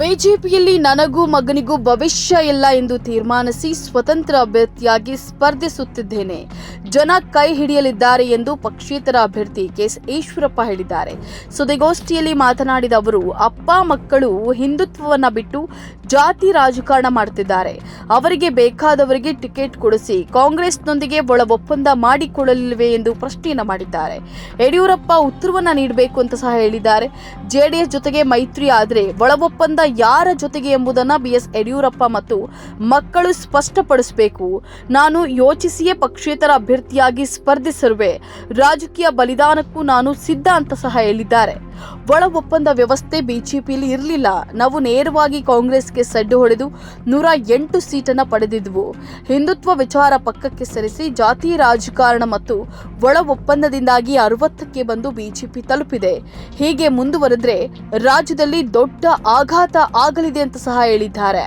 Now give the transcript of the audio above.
ಬಿಜೆಪಿಯಲ್ಲಿ ನನಗೂ ಮಗನಿಗೂ ಭವಿಷ್ಯ ಇಲ್ಲ ಎಂದು ತೀರ್ಮಾನಿಸಿ ಸ್ವತಂತ್ರ ಅಭ್ಯರ್ಥಿಯಾಗಿ ಸ್ಪರ್ಧಿಸುತ್ತಿದ್ದೇನೆ. ಜನ ಕೈ ಹಿಡಿಯಲಿದ್ದಾರೆ ಎಂದು ಪಕ್ಷೇತರ ಅಭ್ಯರ್ಥಿ ಕೆಎಸ್ ಈಶ್ವರಪ್ಪ ಹೇಳಿದ್ದಾರೆ. ಸುದ್ದಿಗೋಷ್ಠಿಯಲ್ಲಿ ಮಾತನಾಡಿದ ಅವರು, ಅಪ್ಪ ಮಕ್ಕಳು ಹಿಂದುತ್ವವನ್ನು ಬಿಟ್ಟು ಜಾತಿ ರಾಜಕಾರಣ ಮಾಡುತ್ತಿದ್ದಾರೆ. ಅವರಿಗೆ ಬೇಕಾದವರಿಗೆ ಟಿಕೆಟ್ ಕೊಡಿಸಿ ಕಾಂಗ್ರೆಸ್ನೊಂದಿಗೆ ಒಳ ಒಪ್ಪಂದ ಮಾಡಿಕೊಳ್ಳಲಿವೆ ಎಂದು ಪ್ರಶ್ನೆಯನ್ನು ಮಾಡಿದ್ದಾರೆ. ಯಡಿಯೂರಪ್ಪ ಉತ್ತರವನ್ನ ನೀಡಬೇಕು ಅಂತ ಸಹ ಹೇಳಿದ್ದಾರೆ. ಜೆಡಿಎಸ್ ಜೊತೆಗೆ ಮೈತ್ರಿ ಆದರೆ ಒಳ ಒಪ್ಪಂದ ಯಾರ ಜೊತೆಗೆ ಎಂಬುದನ್ನ ಬಿಎಸ್ ಯಡಿಯೂರಪ್ಪ ಮತ್ತು ಮಕ್ಕಳು ಸ್ಪಷ್ಟಪಡಿಸಬೇಕು. ನಾನು ಯೋಚಿಸಿಯೇ ಪಕ್ಷೇತರ ಅಭ್ಯರ್ಥಿಯಾಗಿ ಸ್ಪರ್ಧಿಸಿರುವೆ. ರಾಜಕೀಯ ಬಲಿದಾನಕ್ಕೂ ನಾನು ಸಿದ್ಧ ಅಂತ ಸಹ ಹೇಳಿದ್ದಾರೆ. ಒಳ ಒಪ್ಪಂದ ವ್ಯವಸ್ಥೆ ಬಿಜೆಪಿಯಲ್ಲಿ ಇರಲಿಲ್ಲ. ನಾವು ನೇರವಾಗಿ ಕಾಂಗ್ರೆಸ್ಗೆ ಸಡ್ಡು ಹೊಡೆದು ನೂರ ಎಂಟು ಸೀಟನ್ನು ಪಡೆದಿದ್ವು. ಹಿಂದುತ್ವ ವಿಚಾರ ಪಕ್ಕಕ್ಕೆ ಸರಿಸಿ ಜಾತಿ, ರಾಜಕಾರಣ ಮತ್ತು ಒಳ ಒಪ್ಪಂದದಿಂದಾಗಿ ಅರವತ್ತಕ್ಕೆ ಬಂದು ಬಿಜೆಪಿ ತಲುಪಿದೆ. ಹೀಗೆ ಮುಂದುವರೆದ್ರೆ ರಾಜ್ಯದಲ್ಲಿ ದೊಡ್ಡ ಆಘಾತ ಆಗಲಿದೆ ಅಂತ ಸಹ ಹೇಳಿದ್ದಾರೆ.